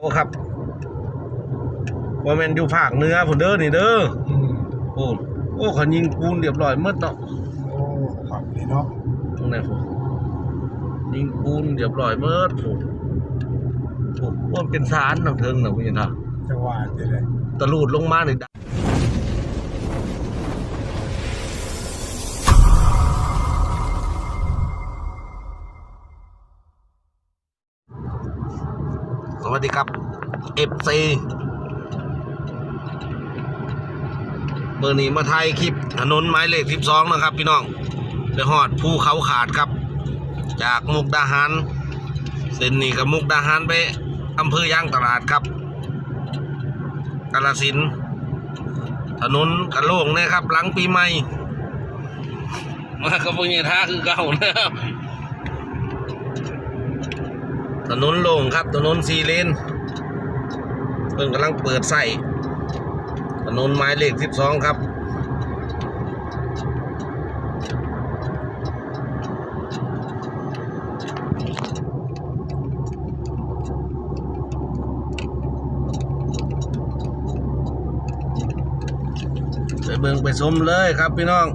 โอ้ครับว่าแมนอยู่ภาคเหนือผุนเด้อนี่เด้ออืมโอ้โอ้เขายิงปูนเรียบร้อยหมดเนาะโอ้ครับนี่เนาะตรงไหนผมยิงปูนเรียบร้อยหมดผมผมว่าเป็นสารน้ำเทิงนะคุณยันทาจังหวัดจะได้ตะลูดลงมาหนึ่ง วัสดีครับ FC เบอร์นี้มาไทยคลิปถนนไม้เลข12นะครับ พี่น้องไปหอดภูเขาขาดครับ จากมุกดาหารเส้นนี้กับมุกดาหารไปอำเภอย่างตลาดครับกาลสินถนนกันโล่งเนะครับ หลังปีใหม่ มากับพวกนี้ท่าคือเก่านะครับ ถนนโล่งครับถนนสีเลนเพิ่งกำลังเปิดใส่ถนนไม้เลขที่สองครับไปเบิ่งไปชมเลยครับพี่น้อง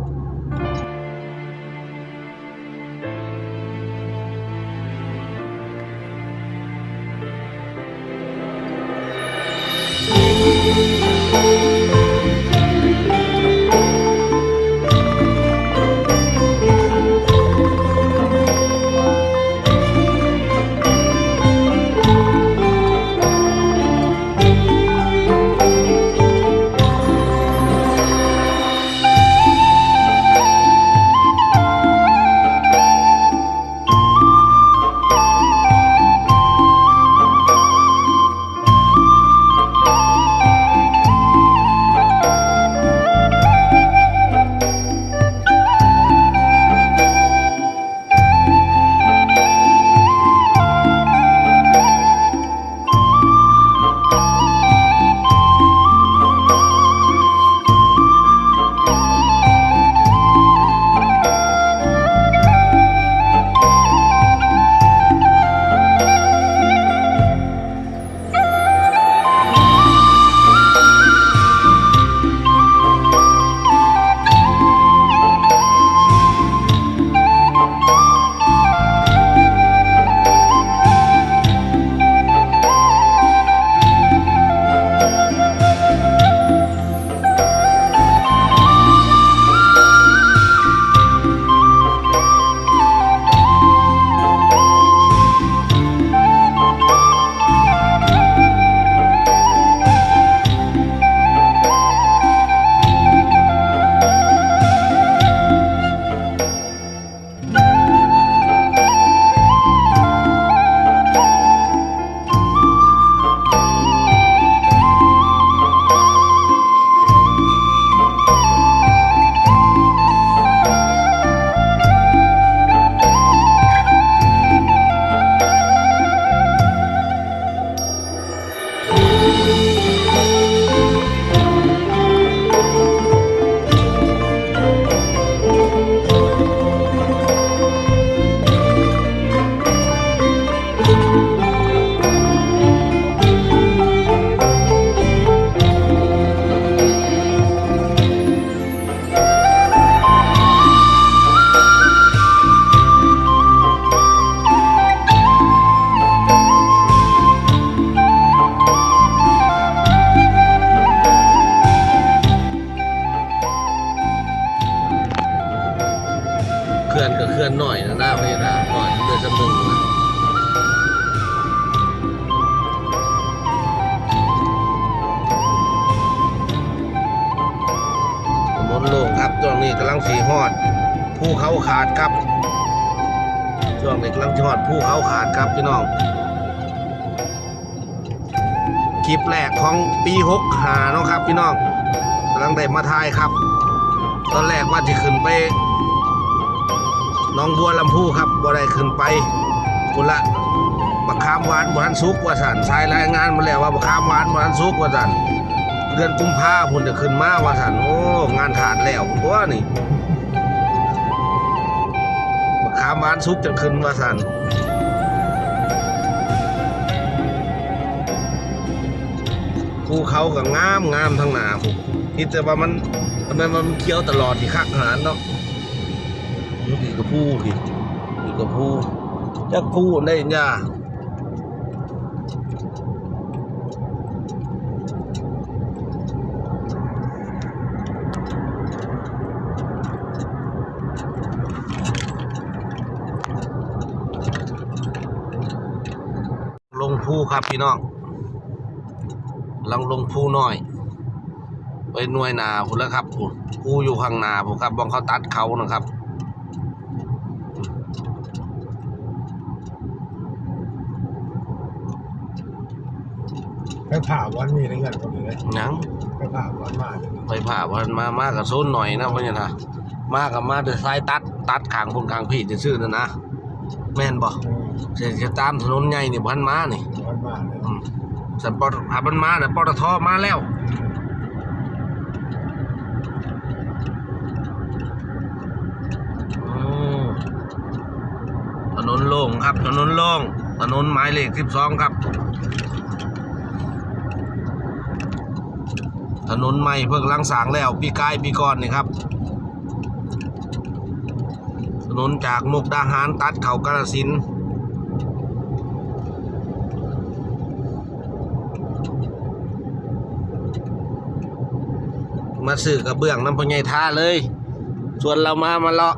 ช่วงนี้กำลังสีหอดภูเขาขาดครับช่วงนี้กำลังสีหอดภูเขาขาดครับพี่น้องคลิปแรกของปีหกหาเนาะครับ พี่น้องกำลังได้มาทายครับ ตอนแรกว่าจะขึ้นไปน้องบัวลำพูครับบ่ได้ขึ้นไปกุละบักขามหวานบ่ทันสุกว่าสันสายรายงานมาแล้วว่าบักขามหวานบ่ทันสุกว่าสัน เดือนกุมภาพุ่นจะขึ้นมาว่าสันโอ้ งานถาดแล้วตัวนี่บักขามหวานสุกจะขึ้นว่าสันภูเขาก็งามงามทั้งหนาผมคิดแต่ว่ามันทำไมมันเคี้ยวตลอดที่คักหารเนาะนี่กระพูพี่นี่กระพูจักพูได้ย่าลงภู ครับพี่น้องลังลงภูน้อยไปหน่วยนาพุ่นแล้วครับพุ่นภูอยู่ข้างหนาผมครับบองเขาตัดเขานะครับไปผ่าวันมีในเงินคนนี้เลยหยังไปผ่าวันมาเลยไปผ่าวันมามากับโซนหน่อยนะพ่อเนี่ยนะมากับมาเดือดซ้ายตัด ตัดขางพุ่นขางพี่จะซื้อนะนะแม่นบ่อืม เสียจะตามถนนใหญ่นี่พันมานี่วันมาเลยอืมสันปออาบันมาแต่ปตทมาแล้ว อืมถนนโล่งครับ ถนนโล่งถนนหมายเลขสิบสองครับ ถนนใหม่เพิ่งลังสร้างแล้ว ปีกายปีก่อนนี่ครับ ถนนจากมุกดาหารตัดเขากาฬสินธุ์ มาสื่อกระเบื้องน้ำพญายท่าเลย ส่วนเรามามาเลาะ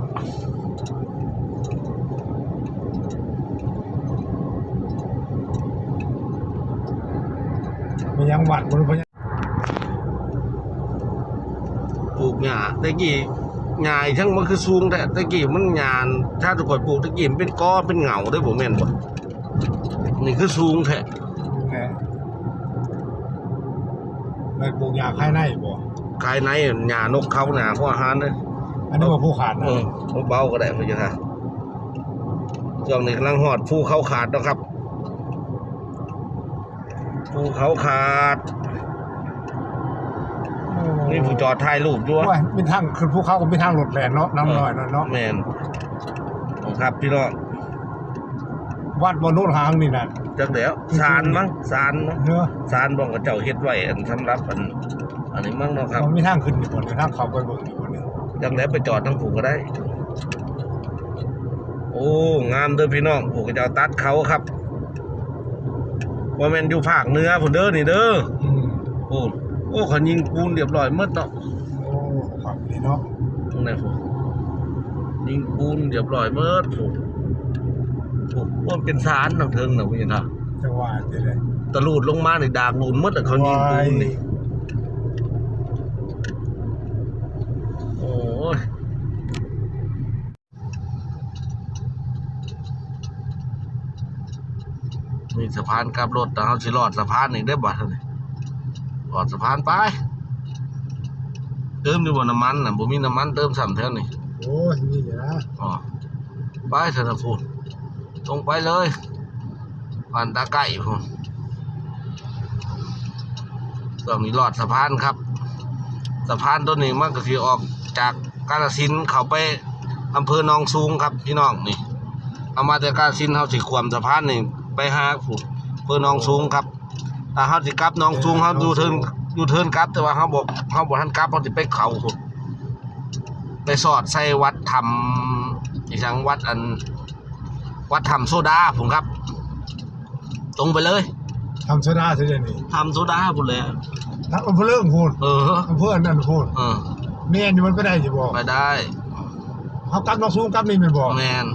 มียังหวัดมันพยาปลูกหญ้าตะกี้หญ้าอีทั้งมันคือสูงแต่ตะกี้มันหญ้าถ้าทุกคนปลูกตะกี้มันเป็นก้อเป็นเหงาด้วยผมเห็นบ่นี่คือสูงแท้แหน่ไปปลูกยาค่ายในบ่ กายในหญ้านกเขาหญ้าพวกอาหารเลยอันนี้ว่าผู้ขาดนะเออเบาๆก็ได้พญาท่าช่วงนี้กำลังหอดภูเขาขาดนะครับภูเขาขาดนี่ผู้จอดถ่ายรูปด้วยว่ามีทางคือภูเขาก็มีทางหลดแหลนเนาะน้ำหน่อยเนาะเนาะแมนครับพี่น้องวัดบนโน้นหางนี่น่ะจักเดี๋ยวสารมั้งสารมั้งเนาะสารบอกกับเจ้าเฮ็ดไว้อันสำหรับอัน อันนี้มั้งเนาะครับมันมีทางขึ้นอยู่บนนี้ทางเขาไปเบิ่งอยู่บนนี้จักแล้วไปจอดทั้งผูกก็ได้ โอ้ งามเด้อพี่น้องผูกก็จะเอาตัดเขาครับว่าแม่นอยู่ภาคเหนือพุ่นเด้อนี่เด้ออืมโอ้โอ้เขายิงปูนเรียบร้อยหมดเนาะโอ้ครับนี่เนาะตรงไหนผูยิงปูนเรียบร้อยหมดผูผูว่าเป็นสารทางเทิงน่ะพี่นะจังหวะนี่เลยตะลูดลงมาในดากลูนหมดแล้วเขายิงปูนนี่ โอ้ย นี่สะพานกลับรถแต่เขาสิรอดสะพานนี่ได้บ่ท่านนี่รอดสะพานไป เติมดีบ่น้ำมันน่ะบ่มีน้ำมันเติมซ้ำแถวนี่โอ้ยนี่เดี๋ยวนะอ๋อไปเถอะนะพูนตรงไปเลยผ่านตาไก่พูนตรงนี้รอดสะพานครับ สะพานต้นนี้มันก็คือออกจากกาฬสินธุ์เขาไปอำเภอหนองสูงครับพี่น้องนี่เอามาจากกาฬสินธุ์เขาสิขวมสะพานนี่ ไปหาผู้อำเภอหนองสูงครับถ้าเขาสิกลับหนองสูงเขาดูเทินดูเทินกลับ แต่ว่าเขาบอกเขาบอกท่านกลับเขาสิไปเขาพุ่นไปสอดใส่วัดทำอีกทางวัดอัน วัดทำโซดาผมครับ ตรงไปเลยทำโซดาเสียเดี๋ยวนี้ทำโซดาพุ่นเลยทั้งอำเภอเริ่มพูดเอออำเภออันนั้นพูดเออแม่นอยู่มันไปได้สิบ่ไปได้เขากลับน้องสูงกลับนี่แม่นบ่แมน